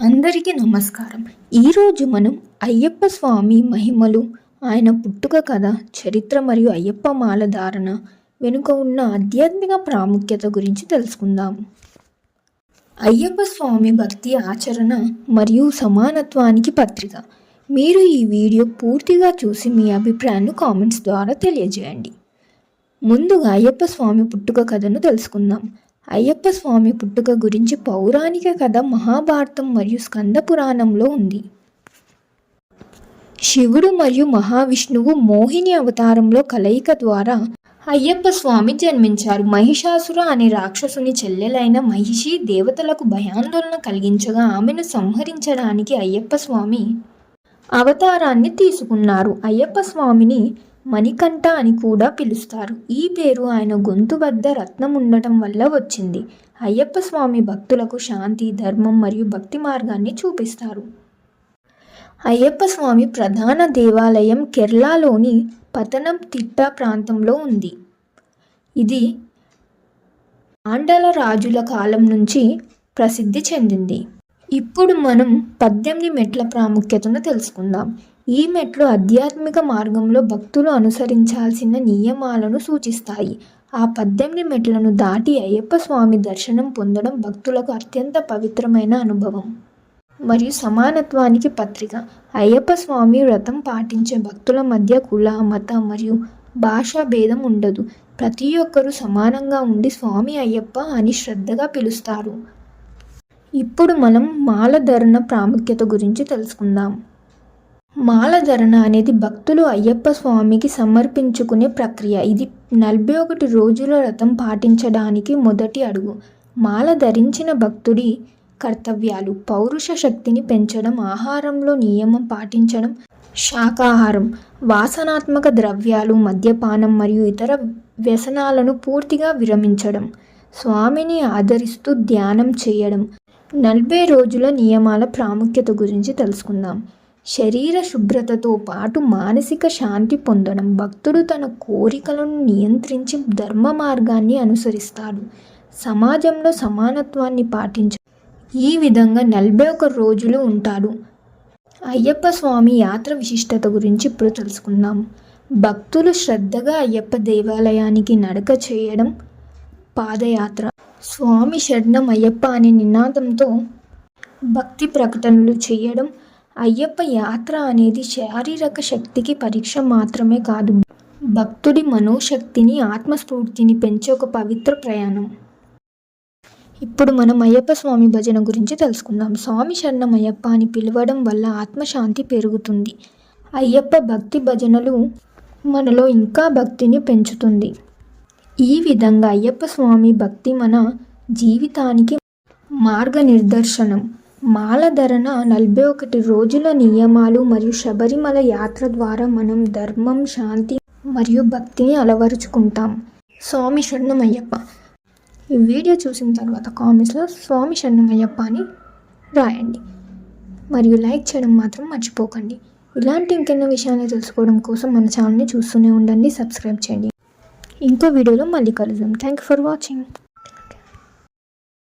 అందరికీ నమస్కారం. ఈరోజు మనం అయ్యప్ప స్వామి మహిమలు ఆయన పుట్టుక కథ చరిత్ర మరియు అయ్యప్ప మాల ధారణ వెనుక ఉన్న ఆధ్యాత్మిక ప్రాముఖ్యత గురించి తెలుసుకుందాం. అయ్యప్ప స్వామి భక్తి ఆచరణ మరియు సమానత్వానికి పత్రిక. మీరు ఈ వీడియో పూర్తిగా చూసి మీ అభిప్రాయాన్ని కామెంట్స్ ద్వారా తెలియజేయండి. ముందుగా అయ్యప్ప స్వామి పుట్టుక కథను తెలుసుకుందాం. అయ్యప్ప స్వామి పుట్టుక గురించి పౌరాణిక కథ మహాభారతం మరియు స్కంద పురాణంలో ఉంది. శివుడు మరియు మహావిష్ణువు మోహిని అవతారంలో కలయిక ద్వారా అయ్యప్ప స్వామి జన్మించారు. మహిషాసుర అనే రాక్షసుని చెల్లెలైన మహిషి దేవతలకు భయాందోళన కలిగించగా ఆమెను సంహరించడానికి అయ్యప్ప స్వామి అవతారాన్ని తీసుకున్నారు. అయ్యప్ప స్వామిని మణికంఠ అని కూడా పిలుస్తారు. ఈ పేరు ఆయన గొంతు వద్ద రత్నం ఉండటం వల్ల వచ్చింది. అయ్యప్ప స్వామి భక్తులకు శాంతి ధర్మం మరియు భక్తి మార్గాన్ని చూపిస్తారు. అయ్యప్ప స్వామి ప్రధాన దేవాలయం కేరళలోని పతనం తిట్ట ప్రాంతంలో ఉంది. ఇది ఆండల రాజుల కాలం నుంచి ప్రసిద్ధి చెందింది. ఇప్పుడు మనం పద్దెనిమిది మెట్ల ప్రాముఖ్యతను తెలుసుకుందాం. ఈ మెట్లు ఆధ్యాత్మిక మార్గంలో భక్తులు అనుసరించాల్సిన నియమాలను సూచిస్తాయి. ఆ పద్దెనిమిది మెట్లను దాటి అయ్యప్ప స్వామి దర్శనం పొందడం భక్తులకు అత్యంత పవిత్రమైన అనుభవం. మరియు సమానత్వానికి పత్రిక. అయ్యప్ప స్వామి వ్రతం పాటించే భక్తుల మధ్య కుల మత మరియు భాషా భేదం ఉండదు. ప్రతి ఒక్కరూ సమానంగా ఉండి స్వామి అయ్యప్ప అని శ్రద్ధగా పిలుస్తారు. ఇప్పుడు మనం మాలధరణ ప్రాముఖ్యత గురించి తెలుసుకుందాం. మాలధరణ అనేది భక్తులు అయ్యప్ప స్వామికి సమర్పించుకునే ప్రక్రియ. ఇది నలభై ఒకటి రోజుల వ్రతం పాటించడానికి మొదటి అడుగు. మాల ధరించిన భక్తుడి కర్తవ్యాలు. పౌరుష శక్తిని పెంచడం ఆహారంలో నియమం పాటించడం శాకాహారం వాసనాత్మక ద్రవ్యాలు మద్యపానం మరియు ఇతర వ్యసనాలను పూర్తిగా విరమించడం స్వామిని ఆదరిస్తూ ధ్యానం చేయడం. నలభై రోజుల నియమాల ప్రాముఖ్యత గురించి తెలుసుకుందాం. శరీర శుభ్రతతో పాటు మానసిక శాంతి పొందడం భక్తుడు తన కోరికలను నియంత్రించి ధర్మ మార్గాన్ని అనుసరిస్తాడు. సమాజంలో సమానత్వాన్ని పాటించ ఈ విధంగా నలభై ఒక రోజులు ఉంటాడు. అయ్యప్ప స్వామి యాత్ర విశిష్టత గురించి ఇప్పుడు తెలుసుకుందాం. భక్తులు శ్రద్ధగా అయ్యప్ప దేవాలయానికి నడక చేయడం పాదయాత్ర. స్వామి శరణం అయ్యప్ప అనే నినాదంతో భక్తి ప్రకటనలు చేయడం అయ్యప్ప యాత్ర అనేది శారీరక శక్తికి పరీక్ష మాత్రమే కాదు. భక్తుడి మనోశక్తిని ఆత్మస్ఫూర్తిని పెంచే ఒక పవిత్ర ప్రయాణం. ఇప్పుడు మనం అయ్యప్ప స్వామి భజన గురించి తెలుసుకుందాం. స్వామి శరణం అయ్యప్ప అని పిలవడం వల్ల ఆత్మశాంతి పెరుగుతుంది. అయ్యప్ప భక్తి భజనలు మనలో ఇంకా భక్తిని పెంచుతుంది. ఈ విధంగా అయ్యప్ప స్వామి భక్తి మన జీవితానికి మాల ధరణ నలభై ఒకటి రోజుల నియమాలు మరియు శబరిమల యాత్ర ద్వారా మనం ధర్మం శాంతి మరియు భక్తిని అలవరుచుకుంటాం. స్వామి షణ్ణమయ్యప్ప. ఈ వీడియో చూసిన తర్వాత కామెంట్స్లో స్వామి షణ్ణమయ్యప్ప అని రాయండి. మరియు లైక్ చేయడం మాత్రం మర్చిపోకండి. ఇలాంటి ఇంకెన్నో విషయాన్ని తెలుసుకోవడం కోసం మన ఛానల్ని చూస్తూనే ఉండండి సబ్స్క్రైబ్ చేయండి. ఇంకో వీడియోలో మళ్ళీ కలుద్దాం. Thank you for watching